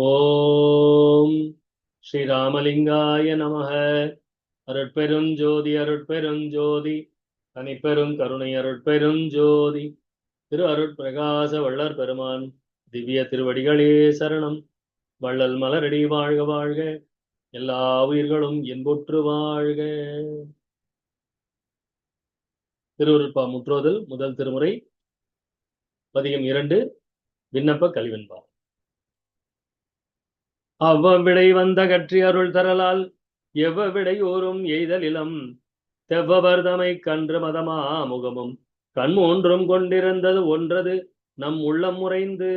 ஓம் ஸ்ரீராமலிங்காய நமக. அருட்பெருஞ்சோதி அருட்பெருஞ்சோதி. தனிப்பெரும் கருணை அருட்பெருஞ்சோதி. திரு அருட்பிரகாச வள்ளர் பெருமான் திவ்ய திருவடிகளே சரணம். வள்ளல் மலரடி வாழ்க வாழ்க. எல்லா உயிர்களும் இன்புற்று வாழ்க. திருவருட்பா முற்றோதல் முதல் திருமுறை பதிகம் இரண்டு விண்ணப்ப கலிவெண்பா அவ்வவிடை வந்த கற்றி அருள் தரலால் எவ்வவிடையோரும் எய்தலிலம் தெவ்வவர்தமை கன்று மதமா முகமும். கண் ஒன்றும் கொண்டிருந்தது ஒன்றது நம் உள்ளம் முறைந்து.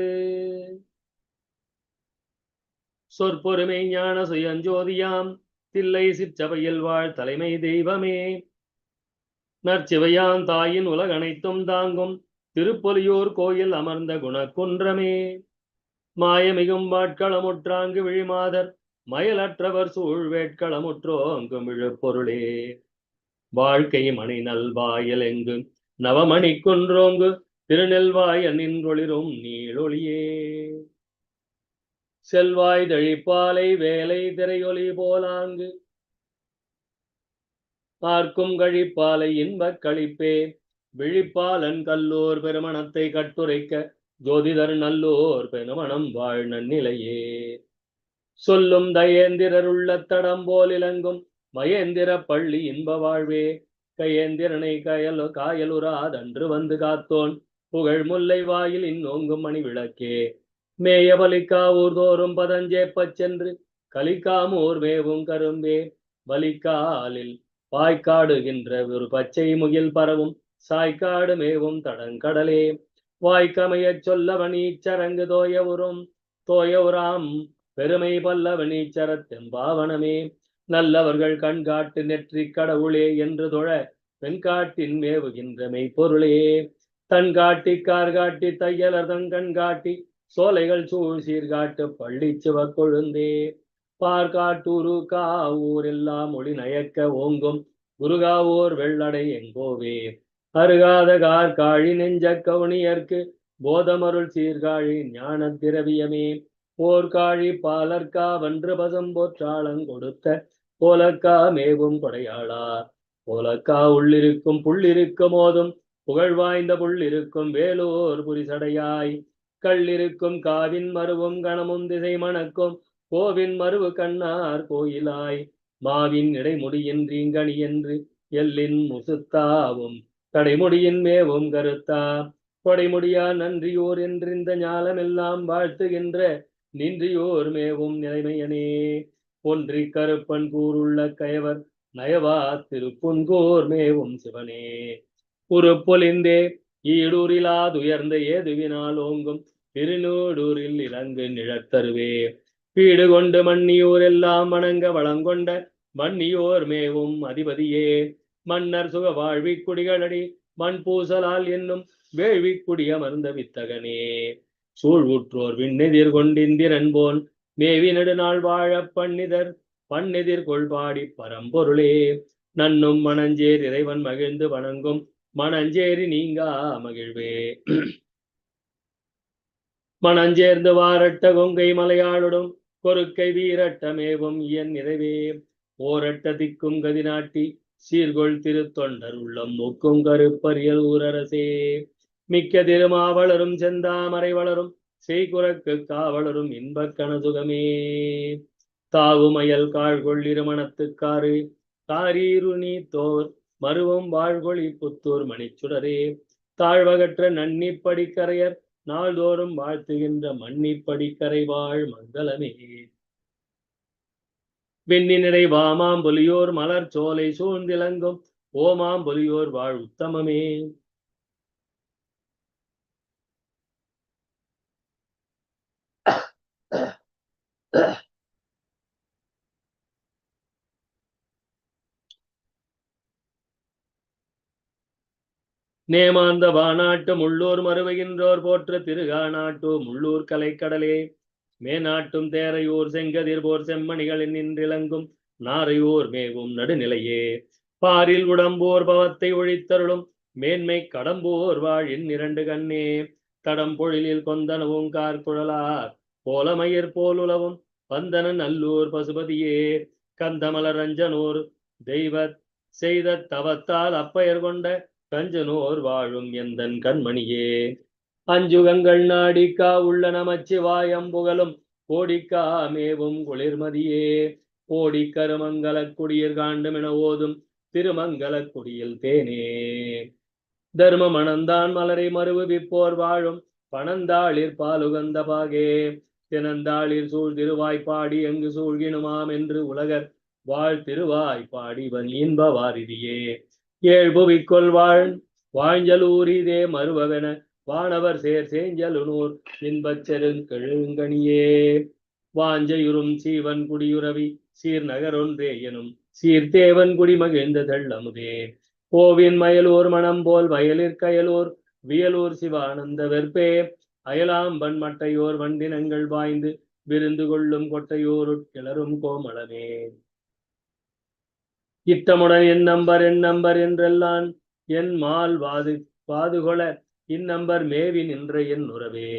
சொற்பொருமை ஞான சுயஞ்சோதியாம். தில்லை சிற்சபையில் வாழ் தலைமை தெய்வமே. நற்சிவையான் தாயின் உலகனைத்தும் தாங்கும். திருப்பொலியூர் கோயில் அமர்ந்த குணக்குன்றமே. மாயமிகும் வாட்களமுற்றாங்கு விழிமாதர் மயலற்றவர் சூழ் வேட்களமுற்றோங்கும் விழுப்பொருளே. வாழ்க்கை மணி நல்வாயல் எங்கு நவமணி குன்றோங்கு திருநெல்வாய நின்றொளிரும் நீளொளியே. செல்வாய் தழிப்பாலை வேலை திரையொலி போலாங்கு பார்க்கும் கழிப்பாலை இன்பக் கழிப்பே. விழிப்பாலன் கல்லூர் பெருமணத்தை கட்டுரைக்க ஜோதிடர் நல்லோர் பெருமணம் வாழ் நன்னிலையே சொல்லும் தயேந்திரருள்ள தடம் போல் இலங்கும் மயேந்திர பள்ளி இன்ப வாழ்வே. கையேந்திரனை கயல் காயலுராதன்று வந்து காத்தோன். புகழ் முல்லை வாயில் இன்னோங்கும் மணி விளக்கே. மேய பலிக்காவூர் தோறும் பதஞ்சேப்பச் சென்று கலிக்காமூர் மேவும் கரும்பே வலிக்காலில் பாய்க்காடுகின்ற ஒரு பச்சை முகில் பரவும். சாய்க்காடு மேவும் தடங்கடலே. வாய்க்கமையச் சொல்லவனீச்சரங்கு தோயவுறும் தோயவுறாம் பெருமை பல்லவன் ஈச்சரத்தின் பாவனமே நல்லவர்கள் கண்காட்டு நெற்றி கடவுளே என்று தொழ பெண்காட்டின் மேவுகின்ற மெய்ப்பொருளே. தன் காட்டி கார் காட்டி தையலர் தன் காட்டி சோலைகள் சூழ் சீர்காட்டு பள்ளி சிவக்கொழுந்தே பார்காட்டூரு காவூர் எல்லாம் ஒளி நயக்க ஓங்கும் குருகாவூர் வெள்ளடை எங்கோவே. அருகாத கார்காழி நெஞ்ச கவுனியர்க்கு போதமருள் சீர்காழி ஞான திரவியமே. போர்காழி பாலர்கா வன்று பசம் போற்றாளங் கொடுத்த போலக்கா மேவும் கொடையாளா. போலக்கா உள்ளிருக்கும் புள்ளிருக்கும் மோதும் புகழ் வாய்ந்த புள்ளிருக்கும் வேலூர் புரிசடையாய். கள்ளிருக்கும் காவின் மருவும் கணமும் திசை மணக்கும் கோவின் மருவு கண்ணார் கோயிலாய். மாவின் இடைமுடியின் ரீங்கணி என்று எல்லின் முசுத்தாவும் கடைமுடியின் மேவும் கருத்தா. கொடைமுடியா நன்றியோர் என்றிந்த ஞாலமெல்லாம் வாழ்த்துகின்ற நின்றியோர் மேவும் நிலைமையனே. ஒன்றி கருப்பன் கூறுள்ள கயவர் நயவா திருப்புன்கோர் மேவும் சிவனே. உருப்பொலிந்தே ஈடூரிலாதுயர்ந்த ஏதுவினால் ஓங்கும் திருநூடூரில் இறங்கு நிழத்தருவே வீடு கொண்டு மன்னியோர் எல்லாம் வணங்க வளங்கொண்ட மன்னியோர் மேவும் அதிபதியே. மன்னர் சுக வாழ்வி குடிகளடி மண் பூசலால் என்னும் வேள்வி குடியமர்ந்த வித்தகனே. சூழ்வுற்றோர் விண்ணெதிர் கொண்டிந்திரன் போல் மேவி நெடுநாள் வாழ பன்னிதர் பன்னெதிர் கொள்பாடி பரம்பொருளே. நன்னும் மணஞ்சேர் இறைவன் மகிழ்ந்து வணங்கும் மணஞ்சேரி நீங்கா மகிழ்வே. மணஞ்சேர்ந்து வாரட்ட கொங்கை மலையாளுடும் கொருக்கை வீரட்டமேவும் இயன் நிறைவே. ஓரட்ட திக்கும் கதிநாட்டி சீர்கொள் திருத்தொண்டர் உள்ளம் மூக்கும் கருப்பரியல் ஊரரசே. மிக்க திருமாவளரும் செந்தாமரை வளரும் செய்குறக்கு காவலரும் இன்பக் கனசுகமே. தாவுமயல் காழ்கொள் இருமணத்துக்காரு காரீரு நீ தோர் மருவம் வாழ்கொழி புத்தூர் மணிச்சுடரே. தாழ்வகற்ற நன்னிப்படிக்கரையர் நாள்தோறும் வாழ்த்துகின்ற மன்னிப்படிக்கரை வாழ் மங்களமே. வெண்ணினடை வாமாம் பொலியோர் மலர் சோலை சூழ்ந்திலங்கும். ஓமாம்பொலியோர் வாழ் உத்தமமே. நேமாந்த வாநாட்டு முள்ளூர் மறுவுகின்றோர் போற்ற திருகாநாட்டு முள்ளூர் கலைக்கடலே. மேநாட்டும் தேரையூர் செங்கதிர் போர் செம்மணிகளின் நின்றிலங்கும் நாரையூர் மேவும் நடுநிலையே. பாரில் உடம்போர் பவத்தை ஒழித்தருளும் மேன்மை கடம்போர் வாழின் இரண்டு கண்ணே. தடம் பொழிலில் கொந்தனவும் கார்குழலார் போலமயிர் போலுலவும் வந்தனன் நல்லூர் பசுபதியே. கந்தமலரஞ்சனூர் தெய்வத் செய்த தவத்தால் அப்பெயர் கொண்ட கஞ்சனோர் வாழும் எந்தன் கண்மணியே. அஞ்சுகங்கள் நாடிக்கா உள்ள நமச்சிவாயம் புகழும் கோடிக்கா மேவும் குளிர்மதியே. கோடி கருமங்கலக் குடியர் காண்டுமென ஓதும் திருமங்கல குடியில் தேனே. தர்ம மணந்தான் மலரை மறுவிப்போர் வாழும் பணந்தாளிர் பாலுகந்த பாகே. தினந்தாளிர் சூழ் திருவாய்ப்பாடி எங்கு சூழ்கினுமாம் என்று உலகர் வாழ் திருவாய்ப்பாடி வன் இன்ப வாரிதியே ஏழ்புவிக்குள் வாழ் வாழ்ஞ்சலூரிதே மறுவவென வானவர் சேர் சேஞ்சலுனூர் இன்பச் செருங்கெழுங்கனியே வாஞ்சையுறும் சீவன் குடியுறவி சீர்நகரொன்றே எனும் சீர்தேவன் குடி மகிழ்ந்த தள்ளமுதே கோவின் மயலூர் மணம் போல் வயலிற் கயலூர் வியலூர் சிவானந்த வெற்பே. அயலாம்பன் மட்டையோர் வண்டினங்கள் வாய்ந்து விருந்து கொள்ளும் கொட்டையோருட்கிளரும் கோமளமே. இத்தமுடன் என் நம்பர் என் நம்பர் என்றெல்லான் என் மால் வாது பாதுகொள இந்நம்பர் மேவி நின்ற என் உறவே.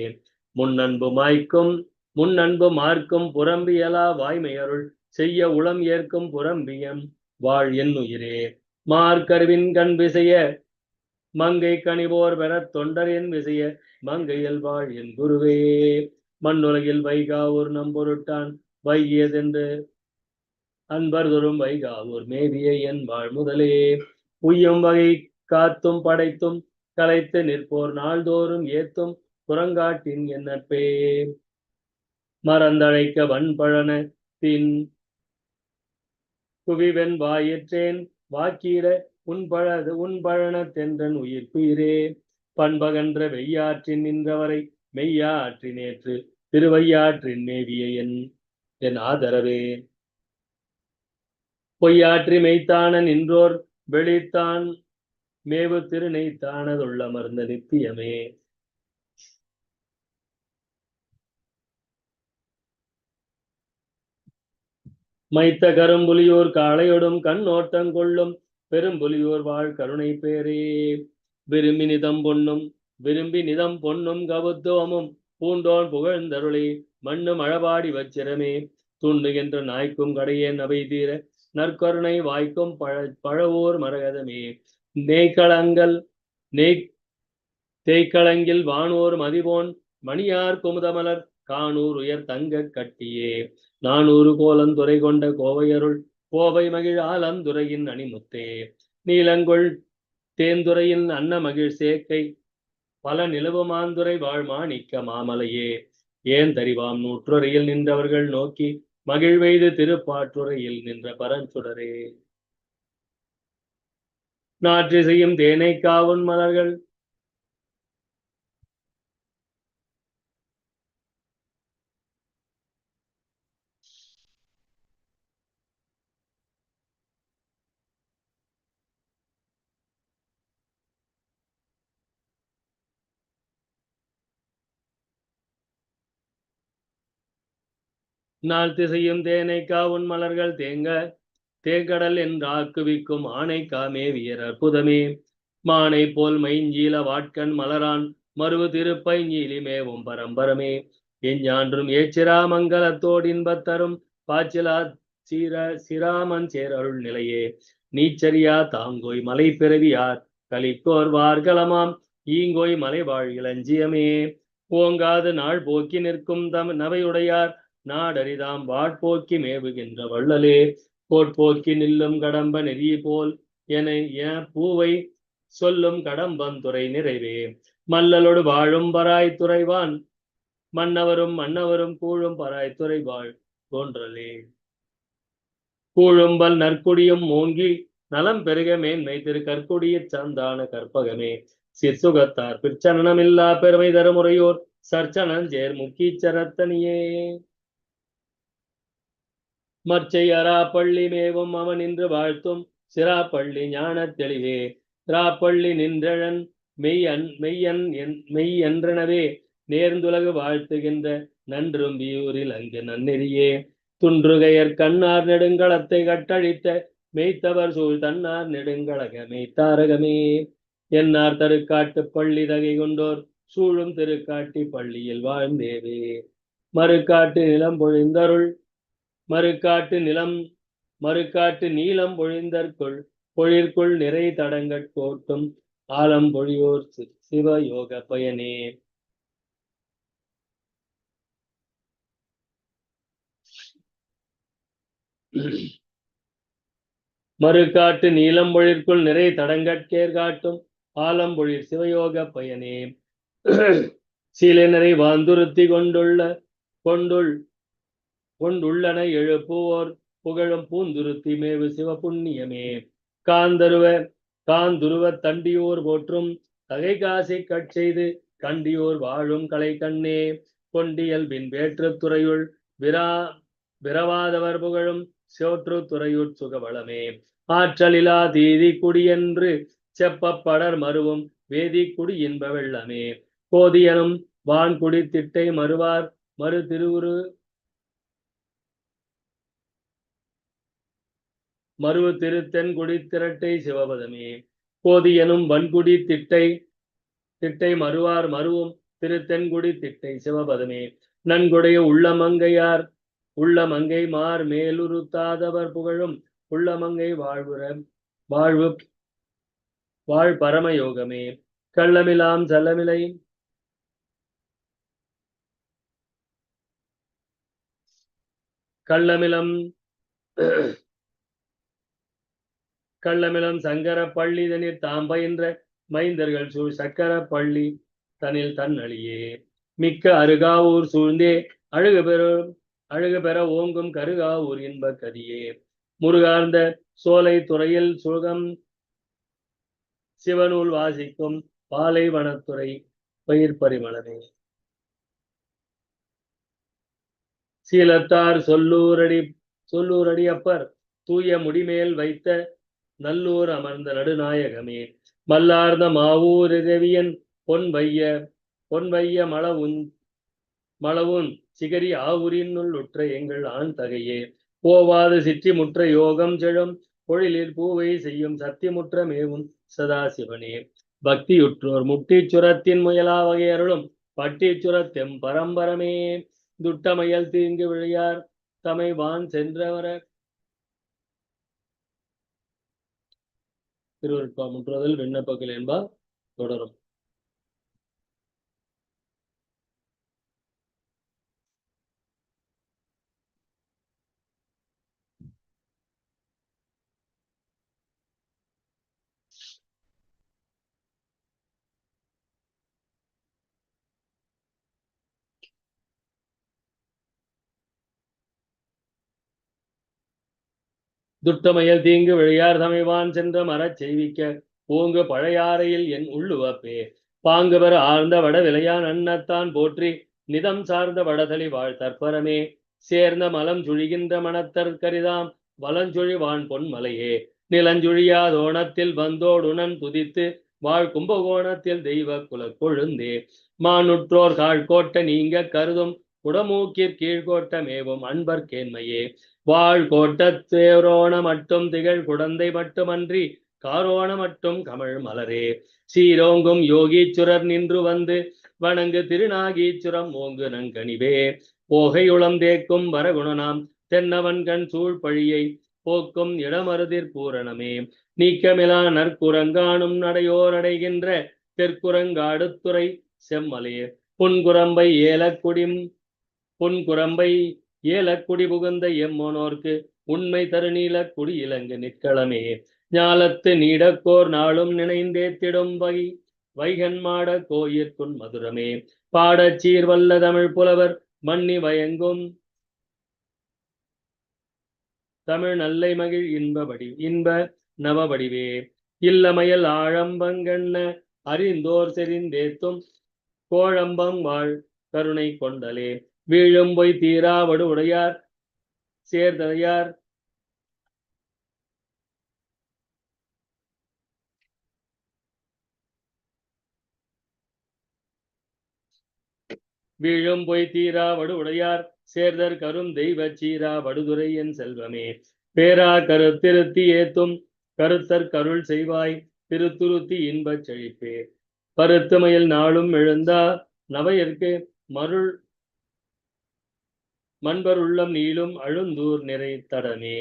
முன்னன்பு மாய்க்கும் முன்னன்பு மார்க்கும் புறம்பியலா வாய்மையருள் செய்ய உளம் ஏற்கும் புறம்பியம் வாழ் என் உயிரே. மார்க்கருவின் கண் விசைய மங்கை கனிவோர் பெறத் தொண்டர் என் விசைய மங்கையில் வாழ் என் குருவே. மண்ணுலகில் வைகாவூர் நம்பொருட்டான் வைகியதென்று அன்பர் தோறும் வைகாவூர் மேவிய என் வாழ் முதலே. உய்யும் வகை காத்தும் படைத்தும் கலைத்து நிற்போர். நாள்தோறும் ஏத்தும் புறங்காட்டின் என் மறந்தழைக்க வன்பழன பின் குவிவென் வாயிற்றேன். வாக்கீர உன்பழது உன்பழன தென்றன் உயிர்ப்பீரே பண்பகன்ற வெய்யாற்றின் நின்றவரை மெய்யாற்றி நேற்று. திருவையாற்றின் மேவிய என் என் ஆதரவே. பொய்யாற்றி மெய்த்தான நின்றோர் வெளித்தான் மேவு மருந்த நித்தியமே. மைத்த கரும்புலியோர் காளையொடும் கண்ணோட்டம் கொள்ளும் பெரும்புலியோர் வாழ் கருணை பேரே. விரும்பி நிதம் பொன்னும் விரும்பி நிதம் பொன்னும் கவுத்துவமும் பூண்டோன் புகழ்ந்தருளே மண்ணு மழபாடி வச்சிரமே. துண்டுகின்ற நாய்க்கும் கடையேன் அவை தீர நற்கருணை வாய்க்கும் பழ பழவோர் மரகதமே. நெய்களங்கள் நெய் தேய்க்களங்கில் வானோர் மதிபோன் மணியார் குமுதமலர் காணூர் உயர் தங்க கட்டியே. நானூறு கோலந்துறை கொண்ட கோவையருள் கோவை மகிழாலந்துரையின் அணிமுத்தே. நீலங்கொள் தேந்துறையின் அன்ன மகிழ் சேக்கை பல நிலவுமாந்துரை வாழ்மாணிக்க மாமலையே. ஏன் தறிவாம் நூற்றுரையில் நின்றவர்கள் நோக்கி மகிழ்வெய்து திருப்பாற்றுறையில் நின்ற பரஞ்சுடரே. நாற்றிசையும் தேனை காவும் மலர்கள். நாள் திசையும் தேனை காவுன் மலர்கள். தேங்க தேங்கடல் என்றாக்குவிக்கும் ஆனை காமேவியர் அற்புதமே. மானை போல் மைஞ்சீல வாட்கண் மலரான் மறுவு திருப்பைஞ்சீலி மேவும் பரம்பரமே. எஞ்ஞான்றும் ஏச்சிரா மங்கலத்தோடு இன்பத்தரும் பாச்சிலா சீர சிராமன் சேர் அருள் நிலையே. நீச்சரியா தாங்கோய் மலை பிறவியார் கலிக்கோர் வார்களமாம் ஈங்கோய் மலைவாழ் இளஞ்சியமே. ஓங்காது நாள் போக்கி நிற்கும் தம் நவையுடையார். நாடரிதாம் வாட்போக்கி மேவுகின்ற வள்ளலே. கோட்போக்கி நில்லும் கடம்ப நெறி போல் என என பூவை சொல்லும் கடம்பன் துறை நிறைவே. மல்லலோடு வாழும் பராய் துறைவான் மன்னவரும் மன்னவரும் கூழும் பராய் துறை வாழ் தோன்றலே கூழும்பல் நற்குடியும் மூங்கி நலம் பெருக மேன்மை திரு கற்குடிய சந்தான கற்பகமே. சிற்சுகத்தார் பிற்சனனமில்லா பெருமை தருமுறையோர் சர்ச்சனஞ்சேர் முக்கீச்சரத்தனியே மற்றை பள்ளி மேவும் அவன் நின்று வாழ்த்தும். சிராப்பள்ளி ஞானத் தெளிவே. திராப்பள்ளி நின்றழன் மெய்யன் மெய்யன் என் மெய் என்றனவே. நேர்ந்துலகு வாழ்த்துகின்ற நன்றும் வியூரில் அங்கு நன்னெறியே. துன்றுகையர் கண்ணார் நெடுங்களத்தை கட்டழித்த மெய்த்தவர் சூழ் தன்னார் நெடுங்களக மெய்த்தாரகமே. என்னார் தருக்காட்டு பள்ளி தகை கொண்டோர் சூழும் திருக்காட்டி பள்ளியில் வாழ்ந்தேவே. மறுக்காட்டு நிலம் பொழிந்தருள் மறுக்காட்டு நிலம் மறுக்காட்டு நீளம் பொழிந்தற்குள் பொழிற்குள் நிறை தடங்கட்கோட்டும் ஆலம் பொழியோர் சிவ யோக பயனே. மறுகாட்டு நீலம்பொழிற்குள் நிறை தடங்கட்கேர் காட்டும் ஆலம்பொழில் சிவயோக பயனே. சீலை வாந்துருத்தி கொண்டுள்ள கொண்டுள் கொண்டுள்ளன எழுப்புவோர் புகழும் பூந்துருத்தி மேவு சிவபுண்ணியமே. காந்தருவ காந்துருவ தண்டியோர் போற்றும். தகை காசை கட்செய்து கண்டியோர் வாழும் கலை கண்ணே. கொண்டியல்பின் வேற்றுத் துறையுள் விரா விரவாதவர் புகழும் சோற்று துறையுட் சுகவளமே. ஆற்றலிலா தீதி குடியென்று செப்பப்படர் மருவும் வேதி குடி இன்ப வெள்ளமே. கோதியனும் வான்குடி திட்டை மறுவார் மறு திருவுரு மருவு திருத்தென்குடி திரட்டை சிவபதமே. கோதியனும் வன்குடி திட்டை திட்டை மறுவார் மருவும் திருத்தென்குடி திட்டை சிவபதமே. நன்கொடைய உள்ளமங்கையார் உள்ளமங்கை மார் மேலுருத்தாதவர் புகழும் உள்ளமங்கை வாழ்வுற வாழ்வு வாழ் பரமயோகமே. கள்ளமிலாம் செல்லமிலை கள்ளமிலம் கள்ளமிலம் சங்கர பள்ளி தனில் தாம் பயின்ற மைந்தர்கள் சூழ் சக்கர பள்ளி தனில் தன்னழியே. மிக்க அருகாவூர் சூழ்ந்தே அழுக பெறும் அழுக பெற ஓங்கும் கருகாவூர் இன்ப கதியே. முருகார்ந்த சோலை துறையில் சுகம் சிவனூல் வாசிக்கும் பாலைவனத்துறை பயிர் பரிமளமே. சீலத்தார் சொல்லூரடி சொல்லூரடி அப்பர் தூய முடிமேல் வைத்த நல்லூர் அமர்ந்த நடுநாயகமே. மல்லார்ந்த மாவூர் இரவியன் பொன் வைய பொன் வைய மளவுன் மளவுன் சிகரி ஆவுரினுள் உற்ற எங்கள் ஆண் தகையே போவாது சிற்றி முற்ற யோகம் செழும் பொழிலில் பூவை செய்யும் சத்தியமுற்ற மேவும் சதாசிவனே. பக்தியுற்றோர் முட்டிச்சுரத்தின் முயலா வகையருளும் பட்டிச்சுரத்தெம் பரம்பரமே. துட்டமயல் தீங்கு விழையார் தமை வான் சென்றவர திருவருட்பா முற்றுவதில் விண்ணப்பங்கள் என்பார் தொடரும். துட்டமயல் தீங்கு விழையார் தமைவான் சென்ற மரச் செய்விக்க ஓங்கு பழையாறையில் என் உள்ளுவப்பே பாங்கு ஆழ்ந்த வட விளையான் அன்னத்தான் போற்றி நிதம் சார்ந்த வடதளி வாழ் தற்பரமே. சேர்ந்த மலம் சுழிகின்ற மனத்தற்கரிதாம் வலஞ்சுழிவான் பொன்மலையே நிலஞ்சுழியாதோணத்தில் வந்தோடுணன் துதித்து வாழ் கும்பகோணத்தில் தெய்வ குல கொழுந்தே. மானுற்றோர் காழ்கோட்ட நீங்க கருதும் குடமூக்கிற் கீழ்கோட்ட மேவும் அன்பர் கேண்மையே வாழ் கோட்டத்தேரோண மட்டும் திகழ் குடந்தை மட்டுமன்றி காரோண மட்டும் கமழ் மலரே. சீரோங்கும் யோகீச்சுரர் நின்று வந்து வணங்கு திருநாகீச்சுரம் ஓங்கு நங்கனிவே போகையுளம் தேக்கும் வரகுணனாம் தென்னவன் கண் சூழ்பழியை போக்கும் இடமருதிர் பூரணமே. நீக்கமிலா நற்குரங்கானும் நடையோர் அடைகின்ற தெற்குரங்காடுத்துறை செம்மலே. புன்குரம்பை ஏலக்குடிம் புன்குரம்பை ஏலக்குடி புகுந்த எம்மோனோர்க்கு உண்மை தருநீல குடி இலங்கு நிற்களமே ஞாலத்து நீடக்கோர் நாளும் நினைந்தே திடும் வகை வைகன்மாட கோயிற்குன் மதுரமே. பாடச் சீர்வல்ல தமிழ் புலவர் மன்னி வயங்கும் தமிழ் நல்லை மகிழ் இன்பபடி இன்ப நவபடிவே இல்லமயல் ஆழம்பங்கண்ண அறிந்தோர் செறிந்தேத்தும் கோழம்பம் வாழ் கருணை கொண்டலே. வீழும் பொய் தீராவடு உடையார் சேர்தலையார். வீழும் பொய் தீராவடு உடையார் சேர்தர் கரும் தெய்வ சீரா வடுதுரை என் செல்வமே. பேரா கருத்திருத்தி ஏத்தும் கருத்தர் கருள் செய்வாய் திருத்துருத்தி இன்பச் செழிப்பே. பருத்தமையில் நாளும் எழுந்தா நவையற்கு மருள் மண்பர் உள்ளம் நீளும் அழுந்தூர் நிறைத்தடமே.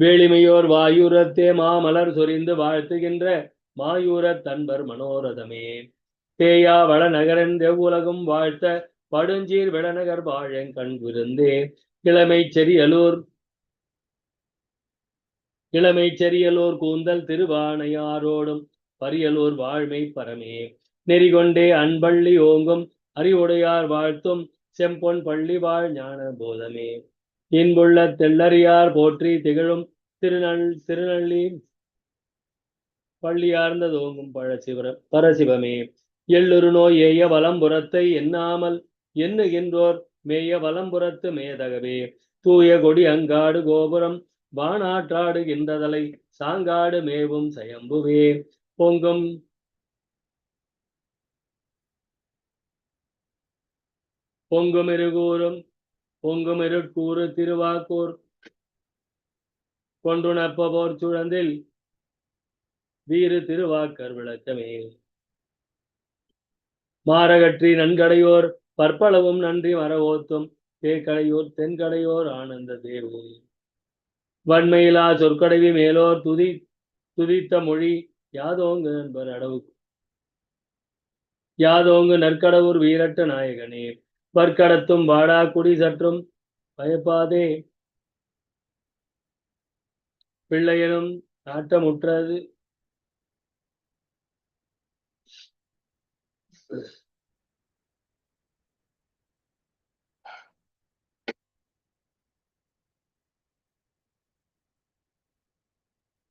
வேளிமையோர் வாயூரத்தே மாமலர் சொரிந்து வாழ்த்துகின்ற மாயூரத் தன்பர் மனோரதமே. தேயா வளநகரன் தெவ்வுலகும் வாழ்த்த படுஞ்சீர் விளநகர் வாழங் விருந்தே இளமை செரியலூர் இளமை செரியலூர் கூந்தல் திருவானையாரோடும் பரியலூர் வாழ்மை பரமே. நெறிகொண்டே அன்பள்ளி ஓங்கும் அறிவுடையார் வாழ்த்தும் செம்பொன் பள்ளி வாழ் ஞான போதமே. இன்புள்ள தெள்ளறியார் போற்றி திகழும் திருநள் திருநள்ளி பள்ளியார்ந்ததோங்கும் பழசிவர பரசிவமே. எள்ளுரு நோய் ஏய வலம்புறத்தை எண்ணாமல் எண்ணுகின்றோர் மேய வலம்புறத்து மேதகவே. தூய கொடி அங்காடு கோபுரம் வானாற்றாடுகின்றதலை சாங்காடு மேவும் சயம்புவே. பொங்கும் பொங்குமிருகூரும் பொங்குமிருட்கூறு திருவாக்கூர். கொண்டுணப்பபோர் சுழந்தில் வீறு திருவாக்கர் விளக்கமே. மாரகற்றி நன்கடையோர் பற்பளவும் நன்றி மரவோத்தும் தேக்கடையோர் தென்கடையோர் ஆனந்த தேவு வன்மையிலா சொற்கடைவி மேலோர் துதி துதித்த மொழி யாதோங்கு நண்பர் அடவு யாதோங்கு நற்கடவுர் வீரட்ட நாயகனே. பற்கடத்தும் வாடா குடி சற்றும் பயப்பாதே. பிள்ளையனும் நாட்டமுற்றது.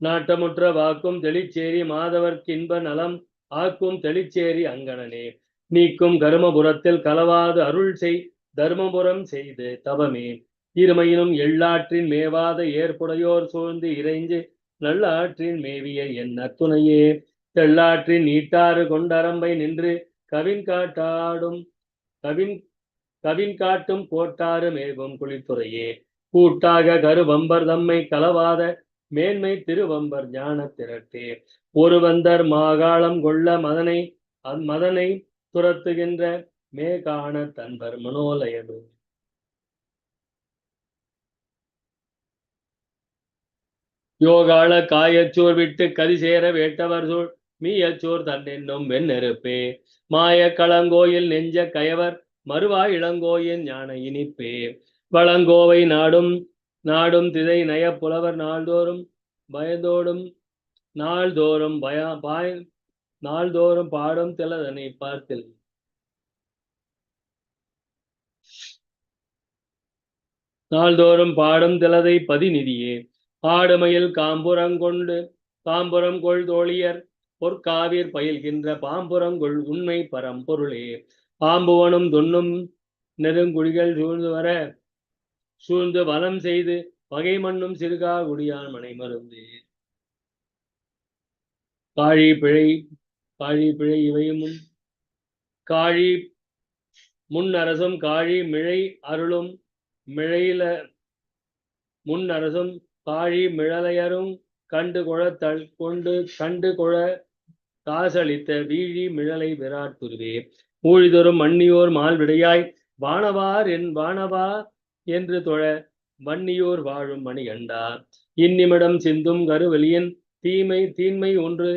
நாட்டமுற்ற வாக்கும் தெளிச்சேரி மாதவர்க்கின்ப நலம் ஆக்கும் தெளிச்சேரி அங்கணனே. நீக்கும் கருமபுரத்தில் கலவாது அருள் செய் தர்மபுரம் செய்து தவமே. இருமையினும் எள்ளாற்றின் மேவாத ஏற்புடையோர் சூழ்ந்து இறைஞ்சு நல்லாற்றின் மேவிய என் நத்துணையே தெள்ளாற்றின் நீட்டாறு கொண்டரம்பை நின்று கவின் காட்டாடும் கவின் கவின் காட்டும் கோட்டாறு மேவும் குளித்துறையே கூட்டாக கருவம்பர் தம்மை கலவாத மேன்மை திருவம்பர் ஞான திரட்டே ஒருவந்தர் மாகாளம் கொள்ள மதனை மதனை துரத்துகின்ற மேகாண தன்பர் மனோலயது யோகாள காயச்சோர் விட்டு கதிசேர வேட்டவர் சூழ் மீயச்சோர் தன்னென்னும் வெண்ணெருப்பே மாய களங்கோயில் நெஞ்ச கயவர் மறுவாய் இளங்கோயின் ஞான இனிப்பே. வளங்கோவை நாடும் நாடும் திதை நய புலவர் நாள்தோறும் பயந்தோடும் நாள்தோறும் பய பாய் நாள்தோறும் பாடும் திலதனை பார்த்தில். நாள்தோறும் பாடும் திலதை பதிநிதியே. ஆடுமையில் காம்புறங்கொண்டு காம்புறம் கொள் தோழியர் பொற்காவிர் பயில்கின்ற பாம்புறங்கொள் உண்மை பரம்பொருளே. பாம்புவனும் துண்ணும் நெருங்குழிகள் சூழ்ந்து வர சூழ்ந்து வலம் செய்து பகை மண்ணும் சிறுகா குடியான் மனை மருந்து காழி பிழை காழி பிழை இவையும் காழி முன் அரசும் காழி மிழை அருளும் மிழையில முன் அரசும் காழி மிழலையரும் கண்டு கொழ தள் கொண்டு கண்டு கொழ காசளித்த வீழி மிழலை விராட் துருவே ஊழிதொரும் மன்னியோர் மால்விடையாய் வானவார் என் வானவா என்று தொழ வன்னியோர் வாழும் மணிகண்டா. இந்நிமிடம் சிந்தும் கருவெளியின் தீமை தீன்மை ஒன்று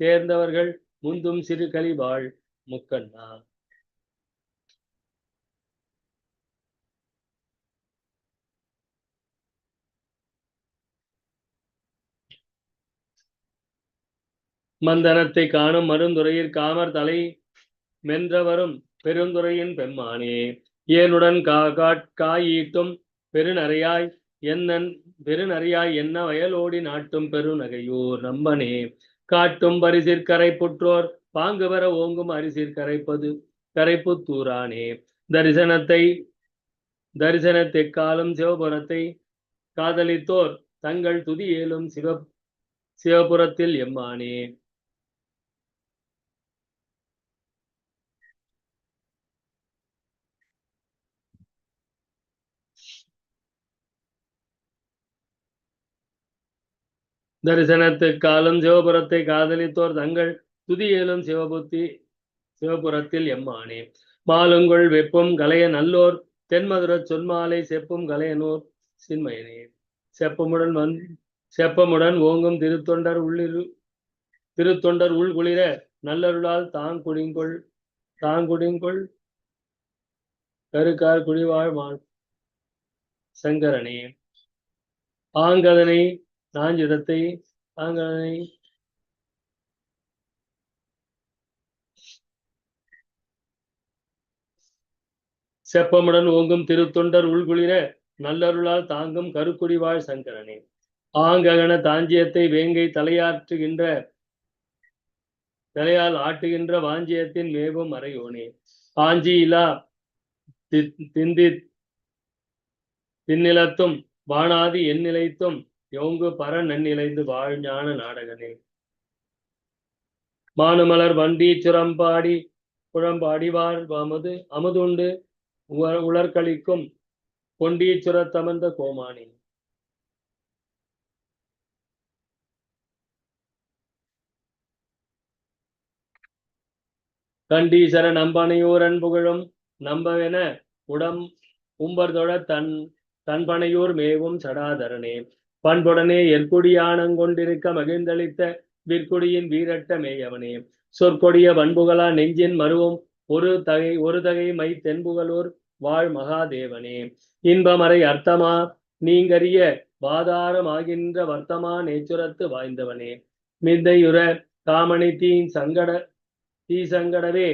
தேர்ந்தவர்கள் முந்தும் சிறு கலிவாள் முக்கண்ணா. மந்தனத்தை காணும் மருந்துரையிற் காமர் தலை மென்றவரும் பெருந்துரையின் பெம்மானே. ஏனுடன் கா காட் காயீட்டும் பெருநறையாய் என்னன் பெருநறையாய் என்ன வயலோடி நாட்டும் பெருநகையூர் நம்பனே. காட்டும் பரிசிற்கரை புற்றோர் பாங்கு வர ஓங்கும் அரிசிற் கரைப்பது கரைப்புத்தூரானே தரிசனத்தை தரிசனத்தை காலம் சிவபுரத்தை காதலித்தோர் தங்கள் துதியேலும் சிவ சிவபுரத்தில் எம்மானே. தரிசனத்துக்காலும் சிவபுரத்தை காதலித்தோர் தங்கள் துதியேலும் சிவபுத்தி சிவபுரத்தில் எம்மானே. மாலுங்குள் வெப்பும் கலைய நல்லோர் தென்மதுர சொன்மாலை செப்பும் கலையனூர் சின்மயனே. செப்பமுடன் வந் செப்பமுடன் ஓங்கும் திருத்தொண்டர் உள்ளிரு திருத்தொண்டர் உள்குளிர நல்லருளால் தாங்குடிங்கொள் தாங்குடிங்கொள் கருக்கார் குடிவாழ் மா சங்கரனே. ஆங்கதனை நாஞ்சிதத்தை ஆங்காய். செப்பமுடன் ஓங்கும் திருத்தொண்டர் உள்குளிர நல்லருளால் தாங்கும் கருக்குடி வாழ் சங்கரனே. ஆங்ககன தாஞ்சியத்தை வேங்கை தலையாற்றுகின்ற தலையால் ஆட்டுகின்ற வாஞ்சியத்தின் மேவும் அறையோனே. ஆஞ்சி இலா தி- திந்தி தின்னிலத்தும் வானாதி எண்ணிலைத்தும் யோங்கு பர நன்னிலைந்து வாழ்ஞான நாடகனே. மானுமலர் வண்டி சுரம்பாடி குழம்பாடிவார் அமுது அமுதுண்டு உவ- உலர்களிக்கும் கொண்டீச்சுரத்தமர்ந்த கோமானி. கண்டீசர நம்பனையூர் புகழும் நம்பவென உடம் உம்பர்தொழ தன் தன்பனையூர் மேவும் சடாதரனே. பண்புடனே எற்குடியானங் கொண்டிருக்க மகிழ்ந்தளித்த விற்குடியின் வீரட்ட மேயவனே. சொற்கொடிய பண்புகளா நெஞ்சின் மருவும் ஒரு தகை ஒரு தகை மை தென்புகளூர் வாழ் மகாதேவனே. இன்பமறை அர்த்தமா நீங்கறிய வாதாரமாகின்ற வர்த்தமா நேச்சுரத்து வாய்ந்தவனே. மிந்தையுற காமணி தீன் சங்கட தீசங்கடவே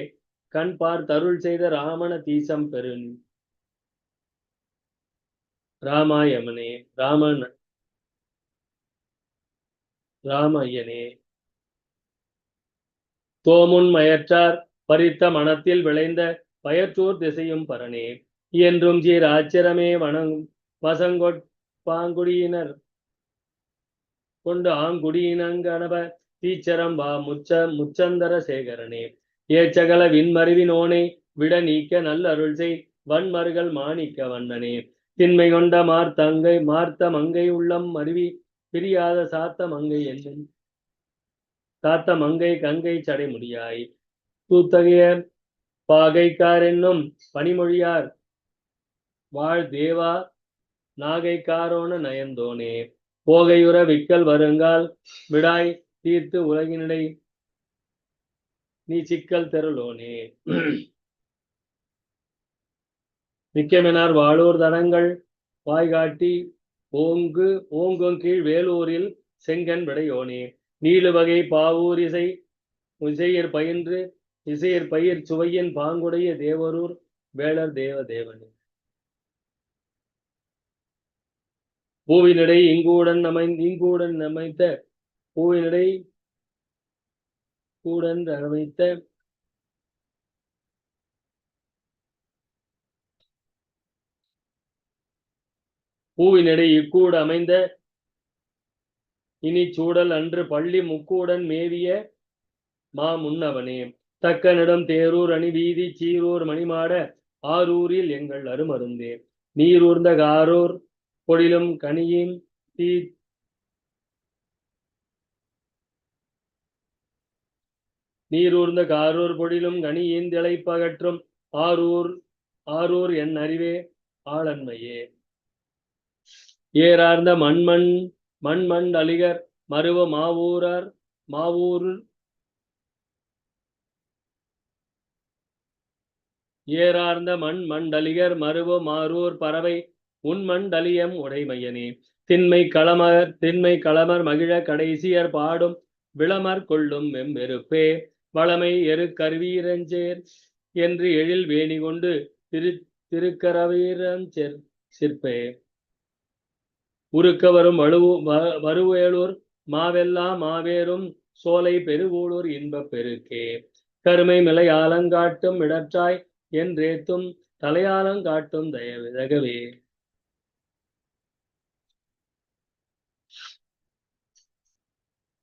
கண் பார்த்தருள் செய்த ராமன தீசம் பெருன் ராமாயமனே ராமன் ராமையனே தோமுன் மயற்றார் பறித்த மனத்தில் விளைந்த பயற்றூர் திசையும் பரனே. என்றும் சீர் ஆச்சிரமே வனங் வசங்கொட் பாங்குடியினர். கொண்டு ஆங்குடியினங்கணவ தீச்சரம் வா முச்ச முச்சந்தர சேகரனே. ஏச்சகல விண்மறிவினோனே விட நீக்க நல்ல அருள் செய் வன்மருகள் மாணிக்க வண்ணனே. திண்மை கொண்ட மார்த்தங்கை மார்த்த மங்கை உள்ளம் மருவி பிரியாத சாத்த மங்கை என்னும். சாத்த மங்கை கங்கை சடைமுடியாய் தூத்தகைய பாகைக்கார் என்னும் பனிமொழியார். வாழ் தேவா நாகைக்காரோன நயந்தோனே. போகையுற விக்கல் வருங்கால் விடாய் தீர்த்து உலகினடை நீ சிக்கல் தெருளோனே. மிக்கமெனார் வாழூர் தடங்கள் வாய்காட்டி ஓங்கு ஓங்கொங்கீழ் வேலூரில் செங்கன் விடையோனே. நீளுவகை பாவூர் இசை இசையர் பயின்று இசையர் பயிர் சுவையின் பாங்குடைய தேவரூர் வேளர் தேவ தேவனே பூவினடை இங்கூடன் அமை இங்கூடன் அமைத்த பூவினிடை கூடன் அமைத்த பூவினடை இக்கூடு அமைந்த இனி சூடல் அன்று பள்ளி முக்கூடன் மேவிய மா முன்னவனே தக்கனிடம் தேரூர் அணி வீதி சீரூர் மணிமாட ஆரூரில் எங்கள் அருமருந்தே. நீரூர்ந்த காரூர் பொடிலும் கனியின் தீ நீரூர்ந்த காரூர் பொடிலும் கனியின் திளைப்பகற்றும் ஆரூர் ஆரூர் என் அறிவே ஆளன்மையே. ஏறார்ந்த மண்மண் மண்மண் அழிகர் மருவ மாவூரார் மாவூர் ஏறார்ந்த மண் மண்டலிகர் மருவ மாரூர் பறவை உன் மண்டலியம் உடைமையனே திண்மை களமர் திண்மை களமர் மகிழ கடைசியர் பாடும் விளமர் கொள்ளும் வெம்பெருப்பே. வளமை எரு கருவீரஞ்சேர் என்று எழில் வேணி கொண்டு திரு திருக்கரவீரஞ்சேர் சிற்பே. உருக்க வரும் வலுவு வ- வருவேலூர் மாவெல்லாம் மாவேரும் சோலை பெருவூளூர் இன்பப் பெருக்கே. கருமை மிலை ஆலங்காட்டும் இடற்றாய் என்றேத்தும் தலையாலங்காட்டும் தயவிதகவே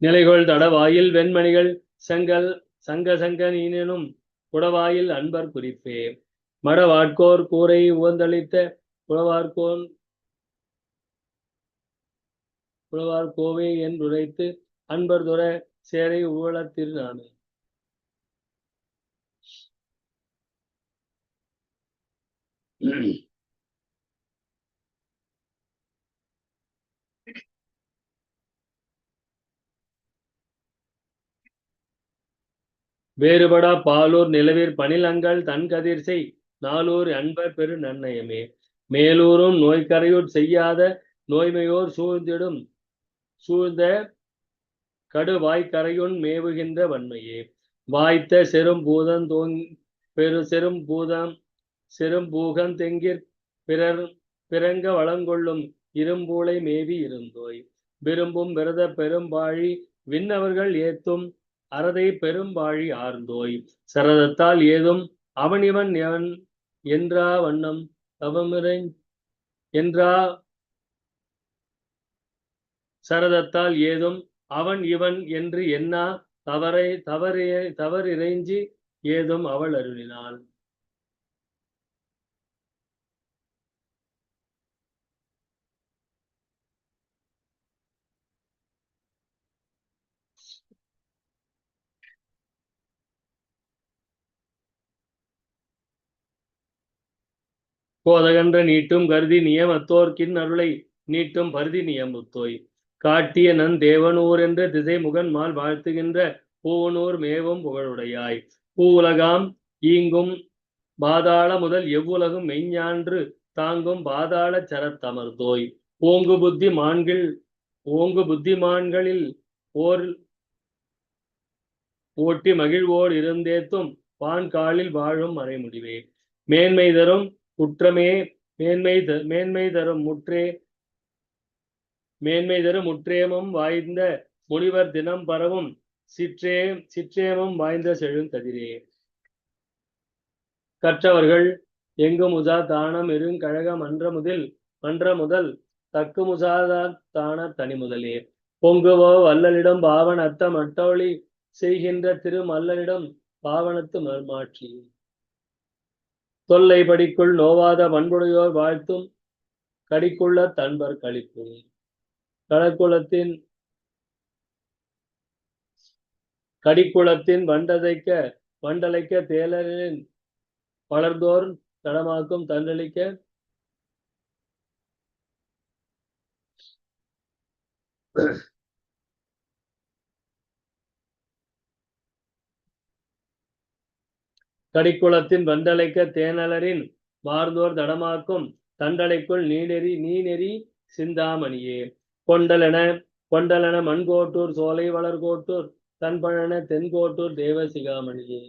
நிலைகொள் தடவாயில் வெண்மணிகள் செங்கல் சங்க சங்க நீனும் குடவாயில் அன்பர் குறிப்பே. மடவாட்கோர் கூரை உவந்தளித்த குடவார்கோன் புலவார் கோவை என்றுரைத்து அன்பர் துற சேரை ஊழத்திருநாமே வேறுபடா பாலூர் நிலவீர் பணிலங்கள் தன் கதிர்செய் நாளூர் அன்பர் பெரு நன்னயமே. மேலூரும் நோய்கரையூர் செய்யாத நோய்மையோர் சூழ்ந்திடும் சூழ்ந்த கடுவாய்க்கரையுன் மேவுகின்ற வன்மையே. வாய்த்த செரும்பூதம் தோங் பெரு செரும்பூதம் செரும்பூகம் தெங்கிற் பிறர் பிறங்க வளங்கொள்ளும் இரும்பூளை மேவி இருந்தோய். விரும்பும் விரத பெரும்பாழி விண்ணவர்கள் ஏத்தும் அறதை பெரும்பாழி ஆர்ந்தோய். சரதத்தால் ஏதும் அவனிவன் எவன் என்றா வண்ணம் தவமிரை என்றா சரதத்தால் ஏதும் அவன் இவன் என்று எண்ணா தவறை தவறைய தவறிறைஞ்சி ஏதும் அவள் அருளினாள். கோதகன்ற நீட்டும் கருதி நியமத்தோர்க்கின் அருளை நீட்டும் பருதி நியமுத்தோய். காட்டிய நன் தேவனூர் என்ற திசை முகன் மால் வாழ்த்துகின்ற பூவனூர் மேவும் புகழுடையாய். பூவுலகாம் ஈங்கும் பாதாள முதல் எவ்வுலகும் மெய்ஞான்று தாங்கும் பாதாள சரத்தமர்தோய் ஓங்கு புத்தி மான்கள் ஓங்கு புத்திமான்களில் ஓர் ஓட்டி மகிழ்வோர் இருந்தேத்தும் வான்காலில் வாழும் மறைமுடிவே. மேன்மை தரும் குற்றமே மேன்மை த மேன்மை தரும் முற்றே மேன்மை தரும் முற்றேமும் வாய்ந்த முனிவர் தினம் பரவும் சிற்றே சிற்றேமும் வாய்ந்த செழுங்கதிரே கற்றவர்கள் எங்கு முசா தானம் இருங்கழக மன்ற முதல் மன்ற முதல் தக்கு முசாதா தான தனி முதலே பொங்குவோ வல்லலிடம் பாவன் அத்த மட்டவழி செய்கின்ற திருமல்லனிடம் பாவனத்து மாற்றி தொல்லை படிக்குள் நோவாத பண்புடையோர் வாழ்த்தும் கடிக்குள்ள தன்பர் கழிப்பு கடற்குளத்தின் கடிக்குளத்தின் வண்டதைக்க வண்டலைக்க தேலரின் வளர்ந்தோர் தடமாக்கும் தண்டளிக்க கடிக்குளத்தின் வண்டலைக்க தேனலரின் மார்ந்தோர் தடமாக்கும் தண்டலைக்குள் நீநெறி நீநெறி சிந்தாமணியே. கொண்டலென கொண்டலென மண்கோட்டூர் சோலை வளர்கோட்டூர் தன்பழன தென்கோட்டூர் தேவசிகாமணியே.